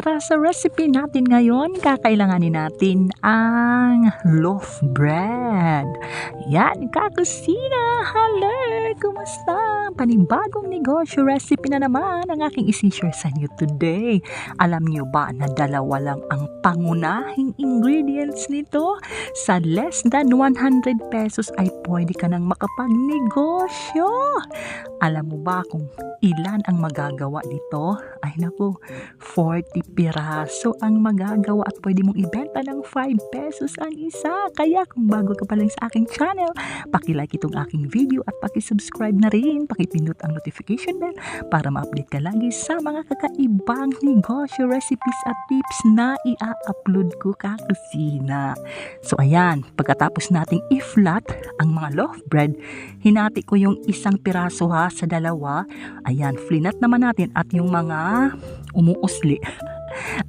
sa recipe natin ngayon, kakailanganin natin ang loaf bread. Yan, kakusina! Hello! Kumusta? Panibagong negosyo recipe na naman ang aking isi-share sa inyo today. Alam niyo ba na dalawa lang ang pangunahing ingredients nito? Sa less than 100 pesos ay pwede ka nang makapagnegosyo. Alam mo ba kung ilan ang magagawa nito? Ay naku, 40 piraso ang magagawa at pwede mong ibenta ng 5 pesos ang isa. Kaya kung bago ka pa lang sa aking channel, pakilike itong aking video at pakisubscribe na rin. Pakipindot ang notification bell para ma-update ka lagi sa mga kakaibang negosyo, recipes at tips na i-upload ko kakusina. So ayan, pagkatapos nating i-flat ang mga loaf bread, hinati ko yung isang piraso ha sa dalawa. Ayan, flinat naman natin at yung mga umuusli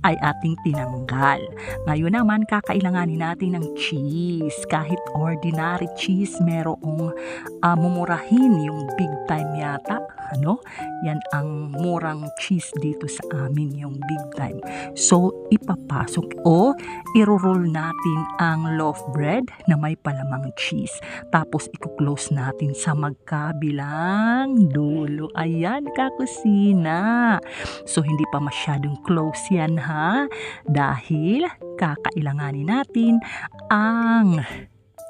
ay ating tinanggal. Ngayon naman, kakailanganin natin ng cheese. Kahit ordinary cheese, merong uh, mumurahin yung big time yata. Ano? Yan ang murang cheese dito sa amin, yung big time. So, ipapasok o iroroll natin ang loaf bread na may palamang cheese. Tapos, i-close natin sa magkabilang dulo. Ayan, kakusina. So, hindi pa masyadong close yan ha. Dahil, kakailanganin natin ang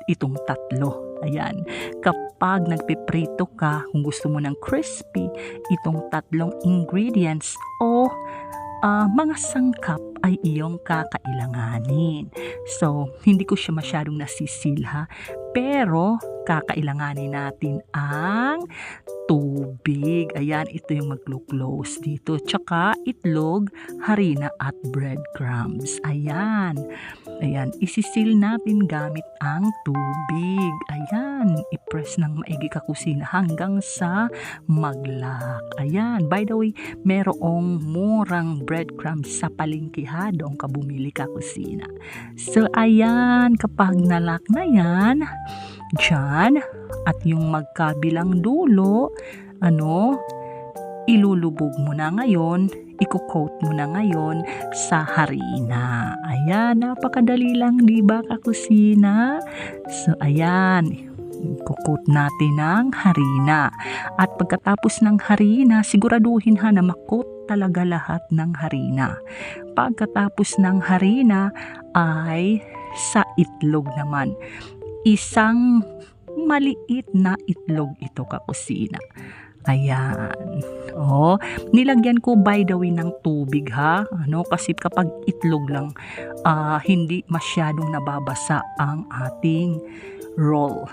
itong tatlo. Ayan, kapag nagpiprito ka, kung gusto mo ng crispy, itong tatlong ingredients o uh, mga sangkap ay iyong kakailanganin. So, hindi ko siya masyadong nasisil ha, pero kakailanganin natin ang tubig. Ayan, ito yung maglo-close dito. Tsaka itlog, harina at breadcrumbs. Ayan. Ayan, isisil natin gamit ang tubig. Ayan, i-press ng maigi ka kusina hanggang sa maglak. Ayan, by the way, merong murang breadcrumbs sa palengke ha, doon ka bumili ka kusina. So, ayan, kapag nalak na yan, dyan, at yung magkabilang dulo, ano, ilulubog mo na ngayon, iko-coat mo na ngayon sa harina. Ayan, napakadali lang, di ba, kakusina? So, ayan, kukot natin ng harina. At pagkatapos ng harina, siguraduhin ha na makot talaga lahat ng harina. Pagkatapos ng harina ay sa itlog naman. Isang maliit na itlog ito kakusina. Ayan. Oh, nilagyan ko by the way ng tubig ha. Ano kasi kapag itlog lang uh, hindi masyadong nababasa ang ating roll.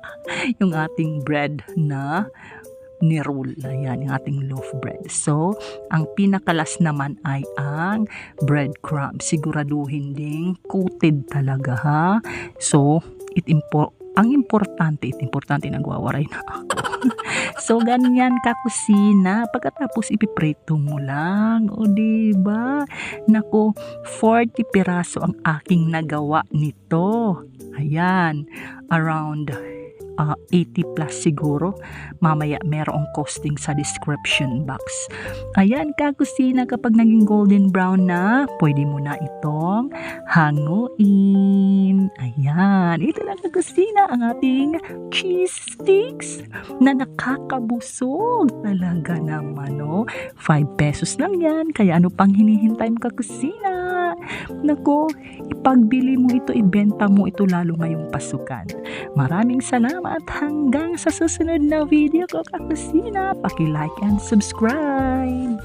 yung ating bread na ni-roll. Ayan, yung ating loaf bread. So, ang pinakalas naman ay ang breadcrumb. Siguraduhin ding coated talaga ha. So, it impo ang importante, it importante nagwawaray na ako. so, ganyan ka kusina. Pagkatapos, ipiprito mo lang. O, diba? Nako, 40 piraso ang aking nagawa nito. Ayan, around uh, 80 plus siguro. Mamaya merong costing sa description box. Ayan, kakusina kapag naging golden brown na, pwede mo na itong hanguin. Ayan, ito na kakusina ang ating cheese sticks na nakakabusog. Talaga naman, no? 5 pesos lang yan. Kaya ano pang hinihintay mo kakusina? Nako, ipagbili mo ito, ibenta mo ito lalo ngayong pasukan. Maraming salamat hanggang sa susunod na video ko kakusina. Paki-like and subscribe.